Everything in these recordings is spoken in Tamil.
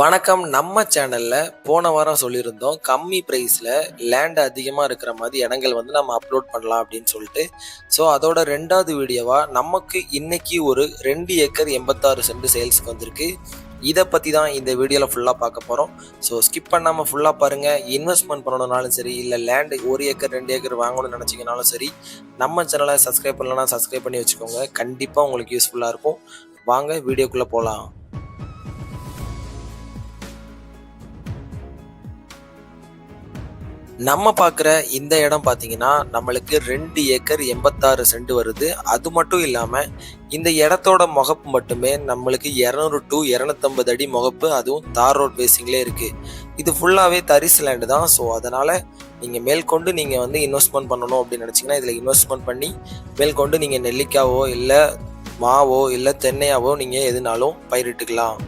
வணக்கம். நம்ம சேனல்ல போன வாரம் சொல்லியிருந்தோம் கம்மி ப்ரைஸில் லேண்ட் அதிகமாக இருக்கிற மாதிரி இடங்கள் வந்து நம்ம அப்லோட் பண்ணலாம் அப்படின்னு சொல்லிட்டு. ஸோ அதோட ரெண்டாவது வீடியோவாக நமக்கு இன்னைக்கு ஒரு ரெண்டு ஏக்கர் எண்பத்தாறு சென்ட் சேல்ஸ்க்கு வந்திருக்கு. இதை பற்றி தான் இந்த வீடியோவில் ஃபுல்லாக பார்க்க போகிறோம் ஸோ ஸ்கிப் பண்ணாமல் ஃபுல்லாக பாருங்கள் இன்வெஸ்ட்மெண்ட் பண்ணணும்னாலும் சரி இல்லை லேண்டு ஒரு ஏக்கர் ரெண்டு ஏக்கர் வாங்கணும்னு நினச்சிங்கனாலும் சரி நம்ம சேனலை சப்ஸ்கிரைப் பண்ணலன்னா சப்ஸ்கிரைப் பண்ணி வச்சுக்கோங்க. கண்டிப்பாக உங்களுக்கு யூஸ்ஃபுல்லாக இருக்கும். வாங்க வீடியோக்குள்ளே போகலாம் நம்ம பார்க்குற இந்த இடம் பார்த்தீங்கன்னா நம்மளுக்கு ரெண்டு ஏக்கர் எண்பத்தாறு சென்ட் வருது. அது மட்டும் இல்லாமல் இந்த இடத்தோட முகப்பு மட்டுமே நம்மளுக்கு இரநூறு டு இரநூத்தம்பது அடி முகப்பு. அதுவும் தார் ரோட் பேசிங்லேயே இருக்குது இது ஃபுல்லாகவே தரிசு லேண்டு தான். ஸோ அதனால் நீங்கள் மேற்கொண்டு நீங்கள் வந்து இன்வெஸ்ட்மெண்ட் பண்ணணும் அப்படின்னு நினச்சிங்கன்னா இதில் இன்வெஸ்ட்மெண்ட் பண்ணி மேற்கொண்டு நீங்கள் நெல்லிக்காவோ இல்லை மாவோ இல்லை தென்னையாவோ நீங்கள் எதுனாலும் பயிரிட்டுக்கலாம்.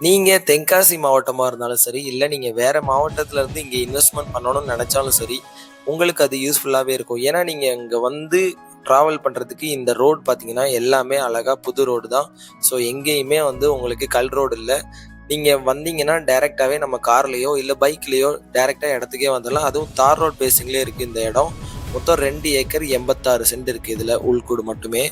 நீங்கள் தென்காசி மாவட்டமாக இருந்தாலும் சரி இல்லை நீங்கள் வேறு மாவட்டத்துல இருந்து இங்கே இன்வெஸ்ட்மெண்ட் பண்ணணும்னு நினச்சாலும் சரி உங்களுக்கு அது யூஸ்ஃபுல்லாகவே இருக்கும். ஏன்னா நீங்கள் இங்கே வந்து ட்ராவல் பண்ணுறதுக்கு இந்த ரோடு பார்த்தீங்கன்னா எல்லாமே அழகாக புது ரோடு தான். ஸோ எங்கேயுமே வந்து உங்களுக்கு கல் ரோடு இல்லை. நீங்கள் வந்தீங்கன்னா டேரெக்டாகவே நம்ம கார்லேயோ இல்லை பைக்லேயோ டேரெக்டாக இடத்துக்கே வந்துடலாம். அதுவும் தார் ரோட் பேசிங்லேயே இருக்குது இந்த இடம். மொத்தம் ரெண்டு ஏக்கர் எண்பத்தாறு சென்ட் இருக்குது இதில் உள்கூடு மட்டுமே.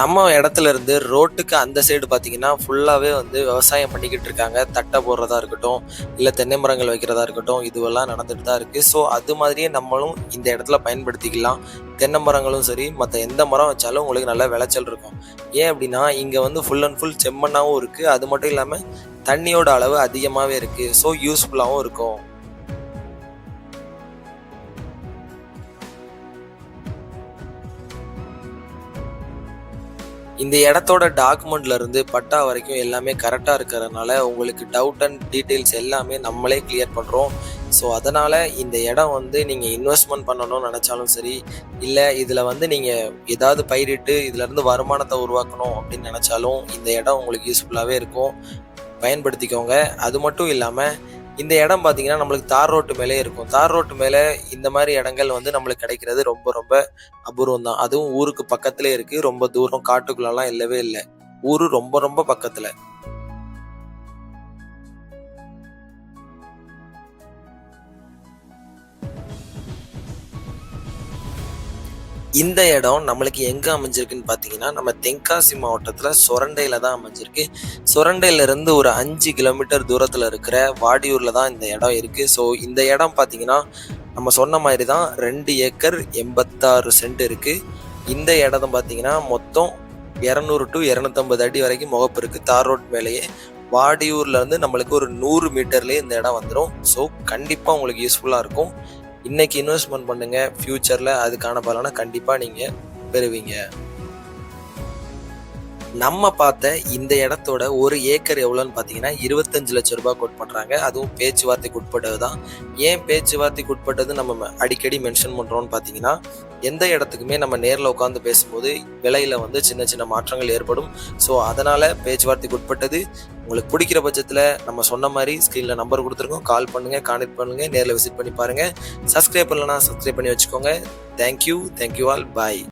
நம்ம இடத்துல இருந்து ரோட்டுக்கு அந்த சைடு பார்த்தீங்கன்னா ஃபுல்லாகவே வந்து விவசாயம் பண்ணிக்கிட்டு இருக்காங்க. தட்டை போடுறதா இருக்கட்டும் இல்லை தென்னை மரங்கள் வைக்கிறதா இருக்கட்டும் இதுவெல்லாம் நடந்துட்டு தான் இருக்குது ஸோ அது மாதிரியே நம்மளும் இந்த இடத்துல பயன்படுத்திக்கலாம். தென்னை மரங்களும் சரி மற்ற எந்த மரம் வச்சாலும் உங்களுக்கு நல்ல விளைச்சல் இருக்கும். ஏன் அப்படின்னா இங்கே வந்து ஃபுல் அண்ட் ஃபுல் செம்மண்ணாகவும் இருக்குது அது மட்டும் இல்லாமல் தண்ணியோட அளவு அதிகமாகவே இருக்குது ஸோ யூஸ்ஃபுல்லாகவும் இருக்கும். இந்த இடத்தோட டாக்குமெண்ட்ல இருந்து பட்டா வரைக்கும் எல்லாமே கரெக்டாக இருக்கிறதுனால உங்களுக்கு டவுட் அண்ட் டீட்டெயில்ஸ் எல்லாமே நம்மளே கிளியர் பண்ணுறோம் ஸோ அதனால் இந்த இடம் வந்து நீங்கள் இன்வெஸ்ட்மெண்ட் பண்ணணும்னு நினச்சாலும் சரி இல்லை இதில் வந்து நீங்கள் ஏதாவது பயிரிட்டு இதுலேருந்து வருமானத்தை உருவாக்கணும் அப்படின்னு நினச்சாலும் இந்த இடம் உங்களுக்கு யூஸ்ஃபுல்லாகவே இருக்கும். பயன்படுத்திக்கோங்க. அது மட்டும் இல்லாமல் இந்த இடம் பார்த்தீங்கன்னா நம்மளுக்கு தார் ரோட்டு மேலே இருக்கும். தார் ரோட்டு மேலே இந்த மாதிரி இடங்கள் வந்து நம்மளுக்கு கிடைக்கிறது ரொம்ப ரொம்ப அபூர்வம் தான். அதுவும் ஊருக்கு பக்கத்துலேயே இருக்குது ரொம்ப தூரம் காட்டுக்குள்ளெல்லாம் இல்லவே இல்லை. ஊரு ரொம்ப ரொம்ப பக்கத்தில். இந்த இடம் நம்மளுக்கு எங்கே அமைஞ்சிருக்குன்னு பார்த்தீங்கன்னா நம்ம தென்காசி மாவட்டத்தில் சுரண்டையில் தான் அமைஞ்சிருக்கு. சுரண்டையிலேருந்து ஒரு அஞ்சு கிலோமீட்டர் தூரத்தில் இருக்கிற வாடியூரில் தான் இந்த இடம் இருக்குது ஸோ இந்த இடம் பார்த்தீங்கன்னா நம்ம சொன்ன மாதிரி தான் ரெண்டு ஏக்கர் எண்பத்தாறு சென்ட் இருக்குது இந்த இடம் பார்த்தீங்கன்னா மொத்தம் இரநூறு டு இரநூத்தம்பது அடி வரைக்கும் முகப்பு இருக்குது தார் ரோட் மேலேயே. வாடியூர்லேருந்து நம்மளுக்கு ஒரு நூறு மீட்டர்லேயே இந்த இடம் வந்துடும் ஸோ கண்டிப்பாக உங்களுக்கு யூஸ்ஃபுல்லாக இருக்கும். இன்னைக்கு இன்வெஸ்ட்மெண்ட் பண்ணுங்க. ஃப்யூச்சரில் அதுக்கான பலனை கண்டிப்பாக நீங்கள் பெறுவீங்க. நம்ம பார்த்த இந்த இடத்தோட ஒரு ஏக்கர் எவ்வளோன்னு பார்த்தீங்கன்னா இருபத்தஞ்சு லட்ச ரூபாய் கோட் பண்ணுறாங்க அதுவும் பேச்சுவார்த்தைக்கு உட்பட்டது தான். ஏன் பேச்சுவார்த்தைக்கு உட்பட்டது நம்ம அடிக்கடி மென்ஷன் பண்ணுறோம்னு பார்த்தீங்கன்னா எந்த இடத்துக்குமே நம்ம நேரில் உட்காந்து பேசும்போது விலையில் வந்து சின்ன சின்ன மாற்றங்கள் ஏற்படும். ஸோ அதனால் பேச்சுவார்த்தைக்கு உட்பட்டது. உங்களுக்கு பிடிக்கிற பட்சத்தில் நம்ம சொன்ன மாதிரி ஸ்க்ரீனில் நம்பர் கொடுத்துருக்கோம். கால் பண்ணுங்கள் கான்டெக்ட் பண்ணுங்கள் நேரில் விசிட் பண்ணி பாருங்கள் சப்ஸ்கிரைப் பண்ணலன்னா சப்ஸ்கிரைப் பண்ணி வச்சுக்கோங்க. தேங்க்யூ தேங்க்யூ ஆல் பாய்